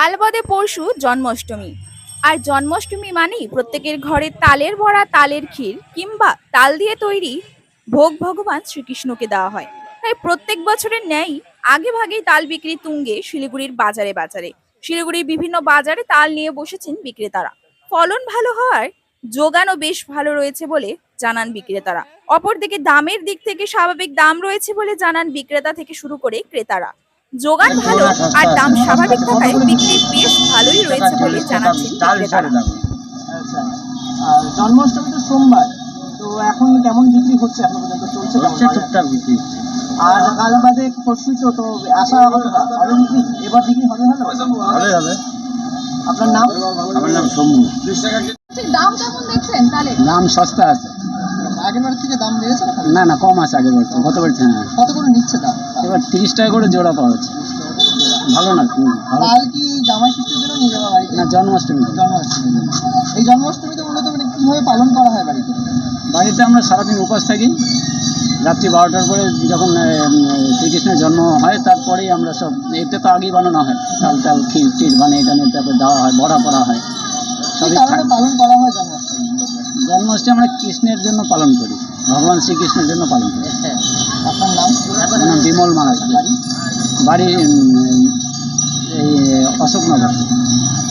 কাল বাদে পরশু জন্মাষ্টমী। আর জন্মাষ্টমী মানেই প্রত্যেকের ঘরে তালের ভরা তালের ক্ষীর কিংবা তাল দিয়ে তৈরি ভোগ ভগবান শ্রীকৃষ্ণকে দেওয়া হয়। তাই প্রত্যেক বছরের ন্যায় আগে ভাগেই তাল বিক্রি তুঙ্গে শিলিগুড়ির বাজারে বাজারে। শিলিগুড়ির বিভিন্ন বাজারে তাল নিয়ে বসেছেন বিক্রেতারা। ফলন ভালো হওয়ার যোগানও বেশ ভালো রয়েছে বলে জানান বিক্রেতারা। অপরদিকে দামের দিক থেকে স্বাভাবিক দাম রয়েছে বলে জানান বিক্রেতা থেকে শুরু করে ক্রেতারা। যোগান ভালো আর দাম স্বাভাবিক থাকায় বিক্রি বেশ ভালোই রয়েছে বলে জানাচ্ছেন আচ্ছা জন্মাষ্টমী তো সোমবার তো এখন কেমন বিক্রি হচ্ছে পর্যন্ত চলছে? টুকটাক বিক্রি আর কাল বাদে পরশু তো তো আশা হবে বিক্রি এবার বিক্রি হবে ভালো হবে আপনার নাম আমার নাম সমু দাম কেমন দেখছেন তাহলে দাম সস্তা আছে আগের থেকে দাম বেড়েছে না না না কম আছে আগের বছর গত বছর হ্যাঁ কত করে নিচ্ছে দাম? এবার তিরিশ টাকা করে জোড়া পাওয়া যাচ্ছে। ভালো না ভালো। কি জামাই ষষ্ঠীর জন্য নিয়ে যাওয়া বাড়িতে? না জন্মাষ্টমী জন্মাষ্টমীর এই জন্মাষ্টমীতে মূলত মানে কীভাবে পালন করা হয় বাড়িতে? বাড়িতে আমরা সারাদিন উপাস থাকি। রাত্রি বারোটার পরে যখন শ্রীকৃষ্ণের জন্ম হয় তারপরেই আমরা সব এটা তো আগেই বানানো হয়। চাল টাল ক্ষীর টির বানিয়ে টানিয়ে তারপরে দেওয়া হয় বড়া করা হয়। সবই পালন করা হয়? জন্মাষ্টমী আমরা কৃষ্ণের জন্য পালন করি। ভগবান শ্রীকৃষ্ণের জন্য পালন করি। আপনার নাম? বিমল মারা বাড়ি বাড়ি